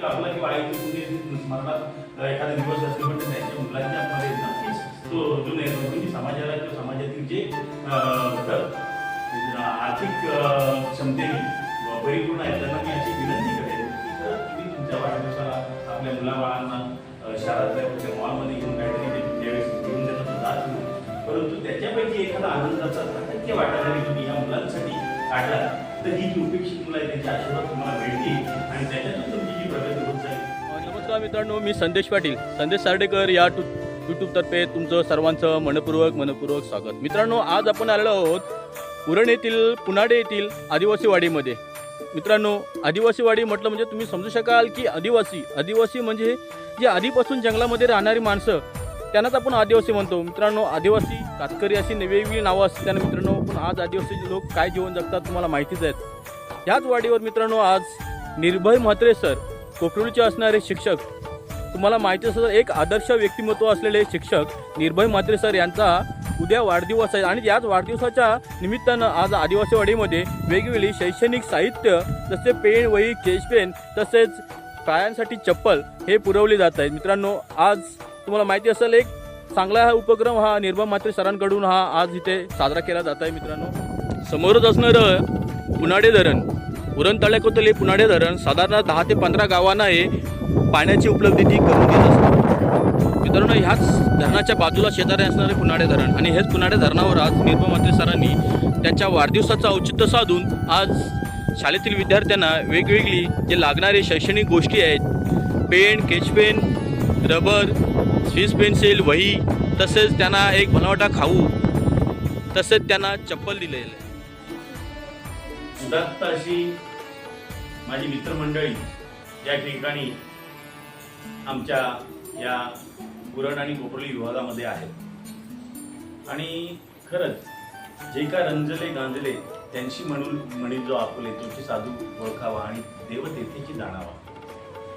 की आपला किंवा आईची कुणी स्मरणात एखादा दिवस असेल पण त्यांच्या मुलांच्या मध्ये नक्कीच तो जो नेतृत्व की समाजाला किंवा समाजातील जे आर्थिक क्षमतेने परिपूर्ण आहेत त्यांना मी अशी विनंती करेन की तुम्ही तुमच्या वाढदिवसाला आपल्या मुलाबाळांना शहरातल्या कुठल्या मॉलमध्ये घेऊन काहीतरी ते ज्यावेळेस घेऊन देणं जात नाही. परंतु त्याच्यापैकी एखादा आनंदाचा टक्के वाटा जरी तुम्ही या मुलांसाठी काढला तर ही जी उपेक्षित मुलं आहे त्यांचे आशीर्वाद तुम्हाला मिळतील आणि त्याच्यातून तुमची जी प्रगती होत जाईल नमस्कार मित्रांनो मी संदेश पाटील. संदेश सार्डेकर या टू यूट्यूबतर्फे तुमचं सर्वांचं मनपूर्वक मनपूर्वक स्वागत. मित्रांनो आज आपण आलेलो आहोत उरण येथील पुनाडे येथील आदिवासी वाडीमध्ये. मित्रांनो आदिवासी वाडी म्हटलं म्हणजे तुम्ही समजू शकाल की आदिवासी आदिवासी म्हणजे जे आधीपासून जंगलामध्ये राहणारी माणसं त्यांनाच आपण आदिवासी म्हणतो. मित्रांनो आदिवासी कातकरी अशी वेगवेगळी नावं असतात त्यांना मित्रांनो पण आज आदिवासी लोक काय जीवन जगतात तुम्हाला माहितीच आहेत. ह्याच वाडीवर मित्रांनो आज निर्भय म्हात्रे सर कोकरुलीचे असणारे शिक्षक तुम्हाला माहिती असेल तर एक आदर्श व्यक्तिमत्व असलेले शिक्षक निर्भय म्हात्रे सर यांचा उद्या वाढदिवस आहे आणि याच वाढदिवसाच्या निमित्तानं आज आदिवासीवाडीमध्ये वेगवेगळी शैक्षणिक साहित्य जसे पेन वही केशपेन तसेच पायांसाठी चप्पल हे पुरवले जात आहेत. मित्रांनो आज तुम्हाला माहिती असेल एक चांगला हा उपक्रम हा निर्भय म्हात्रे सरांकडून हा आज इथे साजरा केला जात आहे मित्रांनो. समोरच असणारं पुनाडे धरण. उरण तळ्याकोतले पुनाडे धरण साधारण दहा ते पंधरा गावांना हे पाण्याची उपलब्धी करून देत असते. मित्रांनो ह्याच धरणाच्या बाजूला शेजारी असणारे पुनाडे धरण आणि हेच पुनाडे धरणावर आज निर्ममंत्री सरांनी त्यांच्या वाढदिवसाचं औचित्य साधून आज शाळेतील विद्यार्थ्यांना वेगवेगळी जे लागणारे शैक्षणिक गोष्टी आहेत pen sketch pen rubber Swiss pencil वही तसेच त्यांना एक बनवटा खाऊ तसेच त्यांना चप्पल दिलेलं. आहे उदात्त अशी माझी मित्रमंडळी या ठिकाणी आमच्या या पुरण आणि कोपरली विभागामध्ये आहेत. आणि खरंच जे का रंजले गांजले त्यांची म्हणून म्हणी जो आपुले तुमची साधू ओळखावा आणि देवतेची जाणावा.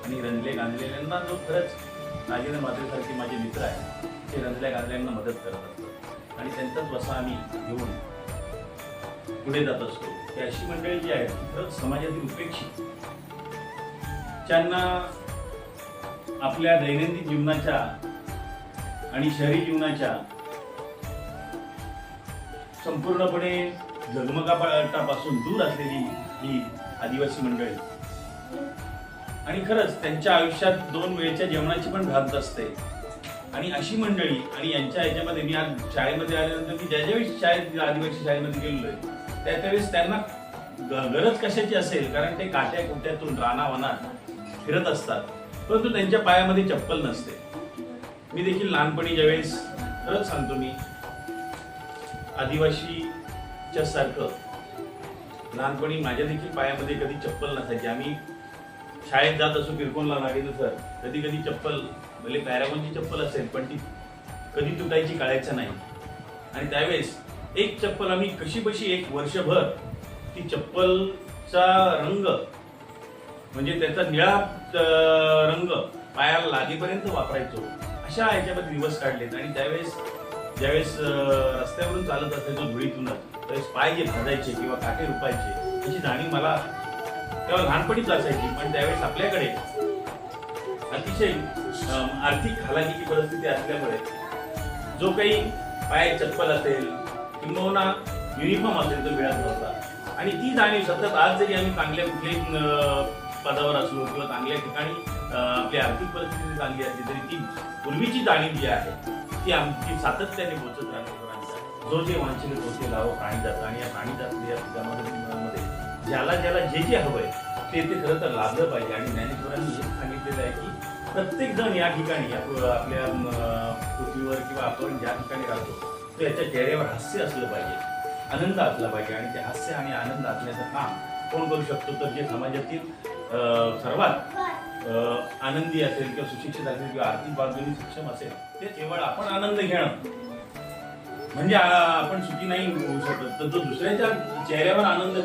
आणि रंजले गांजलेल्यांना जो खरंच नागेंद्र मात्रेसारखे माझे मित्र आहेत ते रंजल्या गांजल्यांना मदत करत असतात. आणि त्यांचाच वसा आम्ही घेऊन पुढे जात असतो. ही अशी मंडळी जी आहेत खरंच समाजातील उपेक्षित. ज्यांना आपल्या दैनंदिन जीवनाच्या आणि शहरी जीवनाच्या संपूर्णपणे झगमगाटापासून दूर असलेली ही आदिवासी मंडळी. आणि खरंच त्यांच्या आयुष्यात दोन वेळच्या जेवणाची पण घात असते. आणि अशी मंडळी आणि यांच्या ह्याच्यामध्ये मी आज शाळेमध्ये आल्यानंतर मी ज्या ज्यावेळी शाळेत आदिवासी शाळेमध्ये गेलेलो आहे त्या त्यावेळेस त्यांना गरज कशाची असेल? कारण ते काट्या कुट्यातून रानावनात फिरत असतात. परंतु त्यांच्या पायामध्ये चप्पल नसते. मी देखील लहानपणी ज्यावेळेस खरंच सांगतो मी आदिवासीच्या सारखं लहानपणी माझ्या देखील पायामध्ये कधी चप्पल नसायची. आम्ही शाळेत जात असो किरकोणला नागेंद्र सर कधी कधी चप्पल भले पॅरागॉनची चप्पल असेल पण ती कधी तुटायची काढायचं नाही. आणि त्यावेळेस एक चप्पल आम्ही कशी बशी एक वर्षभर ती चप्पलचा रंग म्हणजे त्याचा निळा रंग पायाला लागेपर्यंत वापरायचो. अशा ह्याच्यामध्ये दिवस काढलेत आणि त्यावेळेस ज्यावेळेस रस्त्यावरून चालत असायचो धुळीतूनच त्यावेळेस पाय जे भाजायचे किंवा काटे रुपायचे याची जाणीव मला तेव्हा लहानपणीच असायची. पण त्यावेळेस आपल्याकडे अतिशय आर्थिक हालाकीची परिस्थिती असल्यामुळे जो काही पाय चप्पल असेल किंबहुना युनिफॉर्म असेल तो मिळत नव्हता. आणि ती जाणीव सतत आज जरी आम्ही चांगल्या कुठल्याही पदावर असलो किंवा चांगल्या ठिकाणी आपली आर्थिक परिस्थिती चांगली असली तरी ती पूर्वीची जाणीव जी आहे ती आमची सातत्याने पोचत राहते. जो जे वांछित होते लावं प्राणी जातं आणि या प्राणी जात या ज्याला ज्याला जे जे हवंय ते ते खरं तर लाभलं पाहिजे. आणि ज्ञानेश्वरांनी हे सांगितलेलं आहे की प्रत्येक जण या ठिकाणी आपल्या पृथ्वीवर किंवा आपण ज्या ठिकाणी राहतो त्याच्या चेहऱ्यावर हास्य असलं पाहिजे. आनंद असला पाहिजे आणि ते हास्य आणि आनंद असण्याचं काम कोण करू शकतो? तर जे समाजातील सर्वात अं, आनंदी असेल किंवा सुशिक्षित असेल किंवा आर्थिक बाजूने सक्षम असेल ते केवळ आपण आनंद घेणं. म्हणजे आपण सुखी नाही होऊ शकत तर जो दुसऱ्याच्या चेहऱ्यावर आनंद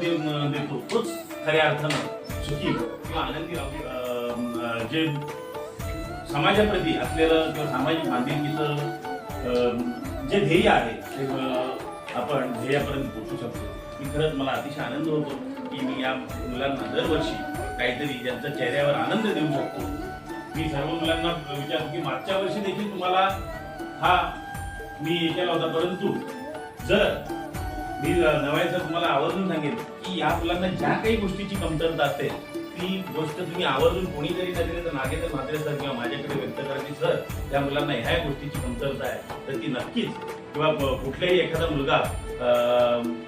देतो तोच खऱ्या अर्थानं सुखी किंवा आनंदी अं, जे समाजाप्रती असलेलं किंवा सामाजिक बांधिलकीचं अं, जे ध्येय आहे ते आपण ध्येयापर्यंत पोहोचू शकतो. मी खरंच मला अतिशय आनंद होतो की मी या मुलांना दरवर्षी काहीतरी ज्यांचा चेहऱ्यावर आनंद देऊ शकतो. मी सर्व मुलांना विचारतो की मागच्या वर्षी देखील तुम्हाला हा मी केला होता परंतु जर मी नव्याचं तुम्हाला आवर्जून सांगेन की या मुलांना ज्या काही गोष्टीची कमतरता असेल ती गोष्ट तुम्ही आवर्जून कोणीतरी नजरे तर नागेंद्र म्हात्रे सर किंवा माझ्याकडे व्यक्त करायची सर त्या मुलांना ह्या गोष्टीची कमतरता आहे. तर ती नक्कीच किंवा कुठलाही एखादा मुलगा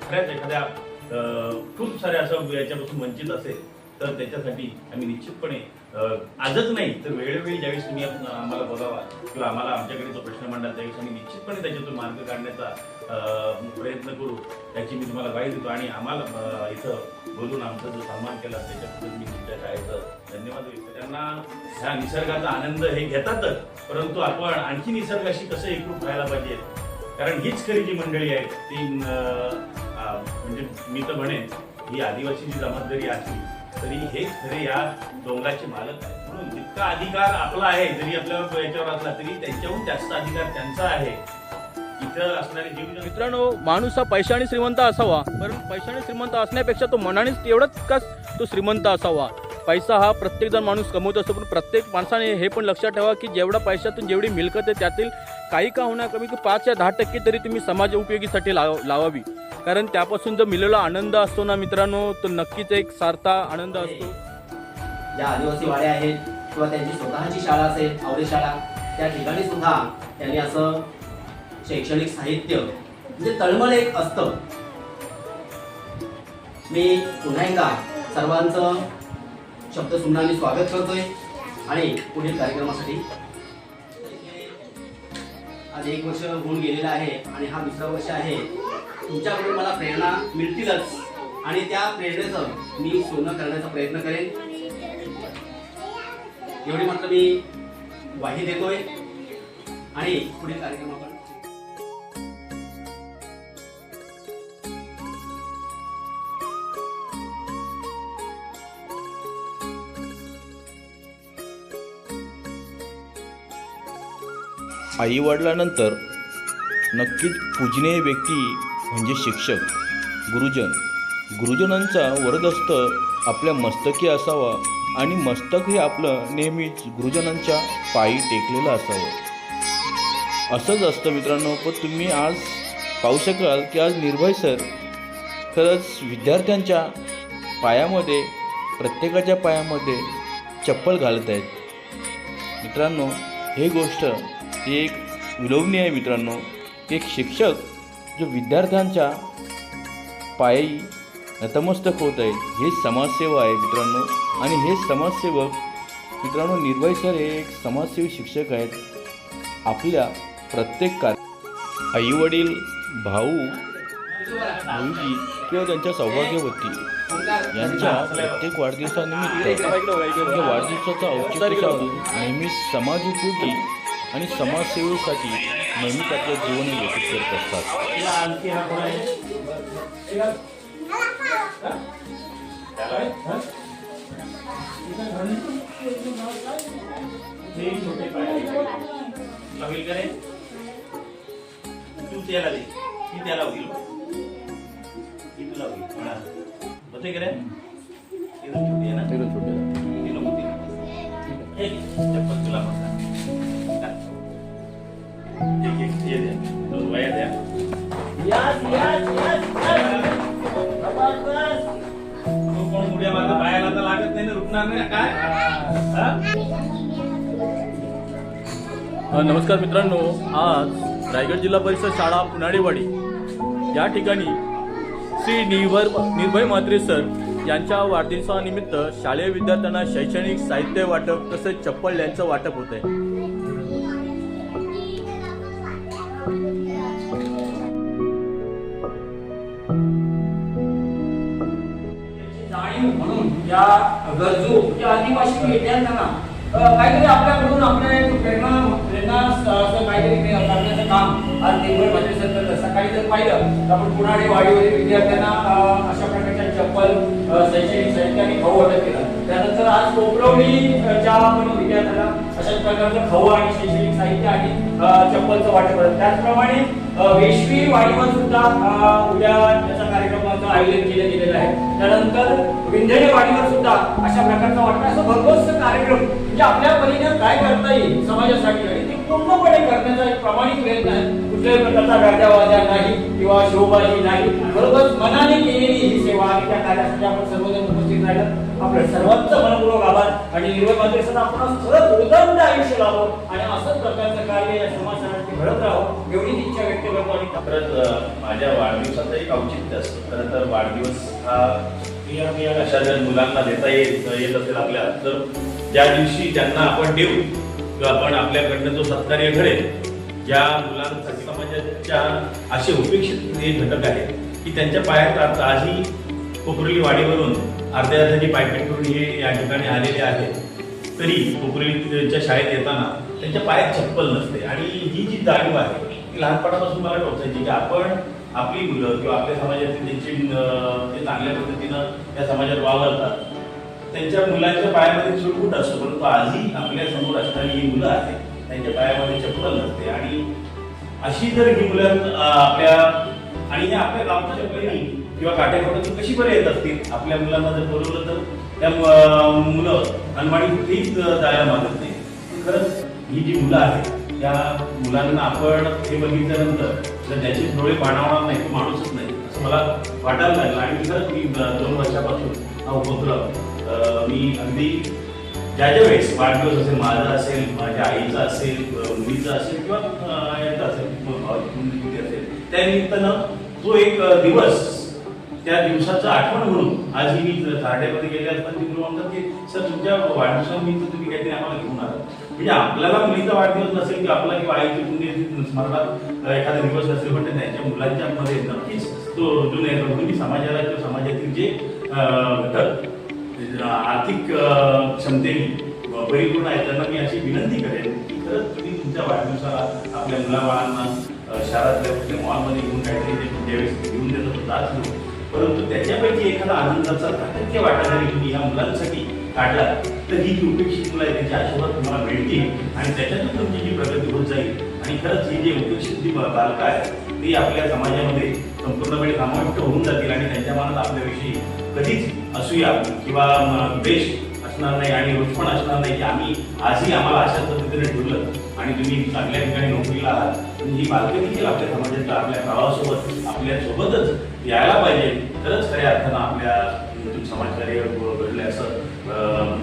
खऱ्याच एखाद्या खूप साऱ्या असं याच्यापासून वंचित असेल तर त्याच्यासाठी आम्ही निश्चितपणे आजच नाही तर वेळोवेळी ज्यावेळेस तुम्ही आम्हाला बोलावा किंवा आम्हाला आमच्याकडे जो प्रश्न मांडाल त्यावेळेस आम्ही निश्चितपणे त्याच्यातून मार्ग काढण्याचा प्रयत्न करू त्याची मी तुम्हाला ग्वाही देतो. आणि आम्हाला इथं बोलून आमचा जो सन्मान केला त्याच्याबद्दल मी तुमच्या शाळेचं धन्यवाद व्यक्त त्यांना ह्या निसर्गाचा आनंद हे घेतातच परंतु आपण आणखी निसर्गाशी कसं एकरूप व्हायला पाहिजे? कारण हीच खरी जी मंडळी आहेत ती म्हणजे मी तर म्हणेन ही आदिवासी जी जमात असली तरी हे खरे या डोंगराचे मालक आहेत. म्हणून जितका अधिकार आपला आहे जरी आपल्या याच्यावर असला तरी त्यांच्याहून जास्त अधिकार त्यांचा आहे. मित्रांनो माणूस हा पैशाने श्रीमंत असावा पण पैशाने श्रीमंत असण्यापेक्षा तो मनानेच तेवढाच का तो श्रीमंत असावा? पैसा हा प्रत्येकजण माणूस कमवत असतो पण प्रत्येक माणसाने हे पण लक्षात ठेवा की जेवढा पैशातून जेवढी मिळकत आहे त्यातील काही का होणार कमी की पाच या दहा टक्के तरी तुम्ही समाज उपयोगीसाठी लाव लावावी. कारण त्यापासून जो मिळलेला आनंद असतो ना मित्रांनो तो नक्कीच एक सारता आनंद असतो. ज्या आदिवासी वाड्या आहेत किंवा त्यांची स्वतःची शाळा असेल आवडी शाळा त्या ठिकाणी सुद्धा त्यांनी असं शैक्षणिक साहित्य म्हणजे तळमळ एक असतं. मी पुन्हा एकदा सर्वांचं शब्द सुमनाने स्वागत करतोय आणि पुढील कार्यक्रमासाठी आज एक वर्ष होऊन गेलेलं आहे आणि हा दुसरा वर्ष आहे. तुमच्याकडून मला प्रेरणा मिळतीलच. आणि त्या प्रेरणेचं मी सोनं करण्याचा प्रयत्न करेन. एवढी मात्र मी ग्वाही देतोय. आणि पुढील कार्यक्रम आपण आई वडिलानंतर नक्कीच पूजनीय व्यक्ती म्हणजे शिक्षक गुरुजन. गुरुजनांचा वरदस्त आपल्या मस्तकी असावा आणि मस्तक हे आपलं नेहमीच गुरुजनांच्या पायी टेकलेलं असावं. असंच असतं मित्रांनो पण तुम्ही आज पाहू शकाल की आज निर्भय सर खरंच विद्यार्थ्यांच्या पायामध्ये प्रत्येकाच्या पायामध्ये चप्पल घालत आहेत. मित्रांनो हे गोष्ट ही एक विलोभनीय आहे मित्रांनो. एक शिक्षक जो विद्यार्थ्यांच्या पायी नतमस्तक होत आहे हे समाजसेवा आहे मित्रांनो. आणि हे समाजसेवक मित्रांनो निर्भय सर हे एक समाजसेवी शिक्षक आहेत. आपल्या प्रत्येक कार्य आईवडील भाऊ मुलगी किंवा त्यांच्या सौभाग्यवती यांच्या प्रत्येक वाढदिवसानिमित्त म्हणजे या वाढदिवसाचा औचित्य साधून नेहमी समाजउपयोगी आणि समाजसेवेसाठी नेहमीच आपलं जीवन हे व्यतीत करत असतात हा? हा? हे छोटे नमस्कार मित्रांनो आज रायगड जिल्हा परिषद शाळा पुनाडेवाडी या ठिकाणी श्री निर्भर निर्भय म्हात्रे सर यांच्या वाढदिवसानिमित्त शालेय विद्यार्थ्यांना शैक्षणिक साहित्य वाटप तसेच चप्पल यांचं वाटप होत आहे जाणीव म्हणून या गरजू या आदिवासी विद्यार्थ्यांना काहीतरी आपल्याकडून आपल्या प्रेरणा प्रेरणा असं काहीतरी करण्याचं काम आज निर्भय माझे सरकार सकाळी जर पाहिलं तर आपण पुणाडे वाडीवरील विद्यार्थ्यांना अशा प्रकारच्या चप्पल शैक्षणिक साहित्य खाऊ वाटप केलं. त्यानंतर आज कोपरवलीच्या आपण विद्यार्थ्यांना अशाच प्रकारचं खाऊ आणि शैक्षणिक साहित्य आणि चप्पलचं वाटप करत त्याचप्रमाणे वेशवी वाडीवर सुद्धा उद्या त्याचा कार्यक्रमाचं आयोजन केलं गेलेलं आहे. त्यानंतर विंधणे वाडीवर सुद्धा अशा प्रकारचा वाटप असं भरघोस कार्यक्रम म्हणजे आपल्या परीने काय करता येईल समाजासाठी पूर्णपणे करण्याचा एक प्रामाणिक प्रयत्न आहे. कुठल्याही प्रकारचा गाड्यावाद्या नाही किंवा शोभाजी नाही. बरोबर मनाने केलेली ही सेवा आणि त्या कार्यासाठी आपण सर्वजण उपस्थित राहिलं. आपल्या सर्वांचं मनपूर्वक आभार आणि निर्भय मात्र आपण खरंच उदंड आयुष्य लावो आणि असंच प्रकारचं कार्य या समाजासाठी घडत राहावं एवढीच इच्छा व्यक्त करतो आणि खरंच माझ्या वाढदिवसाचं एक औचित्य असतं. खरं तर वाढदिवस हा अशा जर मुलांना देता येत येत असेल आपल्या तर ज्या दिवशी त्यांना आपण देऊ किंवा आपण आपल्याकडनं जो सत्कार्य घडेल ज्या मुलांसाठी समाजाच्या असे उपेक्षित हे घटक आहेत की त्यांच्या पायात आता आजही कोपरली वाडीवरून अर्ध्या अर्ध्याची पायपीट करून हे या ठिकाणी आलेले आहेत. तरी कोपरीच्या शाळेत येताना त्यांच्या पायात चप्पल नसते. आणि ही जी जाणीव आहे ती लहानपणापासून मला टोचायची की आपण आपली मुलं किंवा आपल्या समाजातील त्यांची ते चांगल्या पद्धतीनं त्या समाजात वावरतात. त्यांच्या मुलांच्या पायामध्ये सुटबूट असतो परंतु आजही आपल्यासमोर असणारी ही मुलं आहेत त्यांच्या पायामध्ये चपल नसते. आणि अशी जर ही मुलं आपल्या आणि हे आपल्या गावच्या चप्पली किंवा काटेकोटातून कशी बरं येत असतील? आपल्या मुलांना जर बोलवलं तर त्या मुलं अनवाणी कुठेही जायला मागत नाही. खरंच ही जी मुलं आहेत त्या मुलांना आपण हे बघितल्यानंतर जर त्याचे डोळे पाणावणार नाही तो माणूसच नाही असं मला वाटायला लागलं. आणि खरंच मी दोन वर्षापासून हा उपक्रम मी अगदी ज्या ज्या वेळेस वाढदिवस असेल माझा असेल माझ्या आईचा असेल मुलीचा असेल किंवा याचा असेल असेल त्या निमित्तानं तो एक दिवस त्या दिवसाचं आठवण म्हणून आज ही मी थार्डेमध्ये गेले असताना तिकडे म्हणतात की सर तुमच्या वाढदिवसानिमित्त तुम्ही काहीतरी आम्हाला घेऊन आला म्हणजे आपल्याला मुलीचा वाढदिवस नसेल की आपला किंवा आईची पुण्य स्मरणात एखादा दिवस नसेल पण त्यांच्या मुलांच्या मध्ये नक्कीच तो रुजून येतो समाजाला किंवा समाजातील जे घटक आर्थिक क्षमतेने परिपूर्ण आहेत त्यांना मी अशी विनंती करेन की खरंच तुम्ही तुमच्या वाढदिवसाला आपल्या मुलाबाळांना शहरातल्या कुठल्या मॉलमध्ये घेऊन काहीतरी ते ज्यावेळेस घेऊन देतो तो जात नाही परंतु त्याच्यापैकी एखादा आनंदाचा सातत्य वाटा जरी तुम्ही ह्या मुलांसाठी काढला तर ही जी उपेक्षित मुलं आहे त्यांच्या आशीर्वाद तुम्हाला मिळतील आणि त्याच्यातून तुमची जी प्रगती होत जाईल आणि खरंच ही जी उपेक्षित जी बालकं आहेत ती आपल्या समाजामध्ये संपूर्णपणे समाविष्ट होऊन जातील आणि त्यांच्या मनात आपल्याविषयी कधीच असूया किंवा म, द्वेष असणार नाही आणि रोषपण असणार नाही की आम्ही आजही आम्हाला अशा पद्धतीने ठेवलं आणि तुम्ही चांगल्या ठिकाणी नोकरीला आहात. ही बालकं देखील आपल्या समाजाच्या आपल्या गावासोबत आपल्या सोबतच यायला पाहिजे. तरच खऱ्या अर्थानं आपल्या समाजकार्य घडले असं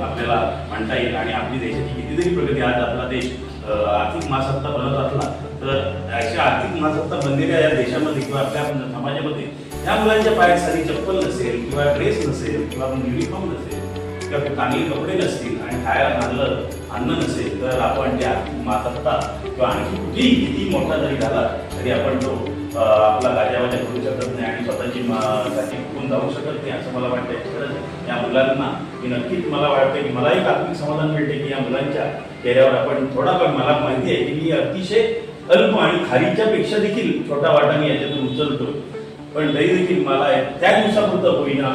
आपल्याला म्हणता येईल. आणि आपली देशाची कितीतरी प्रगती आज आपला देश आर्थिक महासत्ता बनत असला तर अशा आर्थिक महासत्ता बनलेल्या या देशामध्ये किंवा आपल्या समाजामध्ये या मुलांच्या पायात साधी चप्पल नसेल किंवा ड्रेस नसेल किंवा युनिफॉर्म नसेल किंवा चांगले कपडे नसतील आणि खायला चांगलं अन्न नसेल तर आपण त्या महासत्ता किंवा आणखी कुठेही किती मोठा जरी झाला तरी आपण तो आपला गाजावाजा करू शकत नाही आणि स्वतःची मा- साठी जाऊ शकत नाही असं मला वाटतंय. खरंच या मुलांना मी नक्कीच मला वाटतं की मला एक आत्मिक समाधान मिळते की या मुलांच्या चेहऱ्यावर आपण थोडा पण मला माहिती आहे की मी अतिशय अल्प आणि खारीच्या पेक्षा देखील छोटा वाटा मी याच्यातून उचलतो पण देखील मला त्या दिवसापुरतं होईना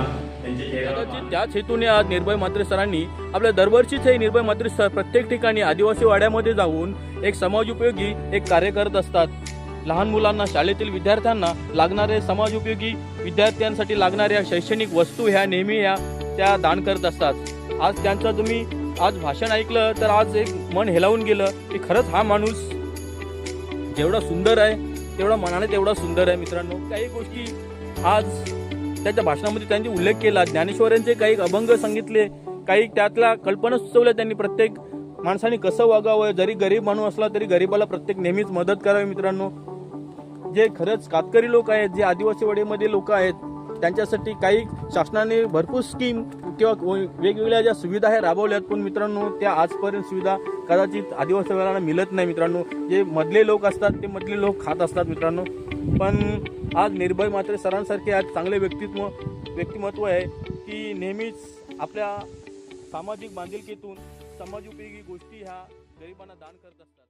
कदाचित त्याच हेतूने आज निर्भय मात्रे सरांनी आपल्या दरवर्षीच हे निर्भय मात्रे सर प्रत्येक ठिकाणी आदिवासी वाड्यामध्ये जाऊन एक समाज उपयोगी एक कार्य करत असतात. लहान मुलांना शाळेतील विद्यार्थ्यांना लागणारे समाज उपयोगी विद्यार्थ्यांसाठी लागणाऱ्या शैक्षणिक वस्तू ह्या नेहमी ह्या त्या दान करत असतात. आज त्यांचं तुम्ही आज भाषण ऐकलं तर आज एक मन हेलावून गेलं की खरंच हा माणूस जेवढा सुंदर आहे तेवढा मनाने तेवढा सुंदर आहे मित्रांनो. काही गोष्टी आज त्याच्या भाषणामध्ये त्यांनी उल्लेख केला. ज्ञानेश्वरांचे काही अभंग सांगितले. काही त्यातल्या कल्पना सुचवल्या त्यांनी. प्रत्येक माणसाने कसं वागावं? जरी गरीब माणूस असला तरी गरीबाला प्रत्येक नेहमीच मदत करावी मित्रांनो. जे खरंच कातकरी लोक आहेत जे आदिवासी वाडीमध्ये लोक आहेत त्यांच्यासाठी काही शासनाने भरपूर स्कीम किंवा वेगवेगळ्या ज्या सुविधा आहे राबवल्यात पण मित्रांनो त्या आजपर्यंत सुविधा कदाचित आदिवासी वर्गाला मिळत नाही मित्रांनो. जे मधले लोक असतात ते मधले लोक खात असतात मित्रांनो. पण आज निर्भय मात्र सरांसारखे आज चांगले व्यक्तित्व व्यक्तिमत्व आहे की नेहमीच आपल्या सामाजिक बांधिलकीतून समाज उपयोगी गोष्टी ह्या गरिबांना दान करत असतात.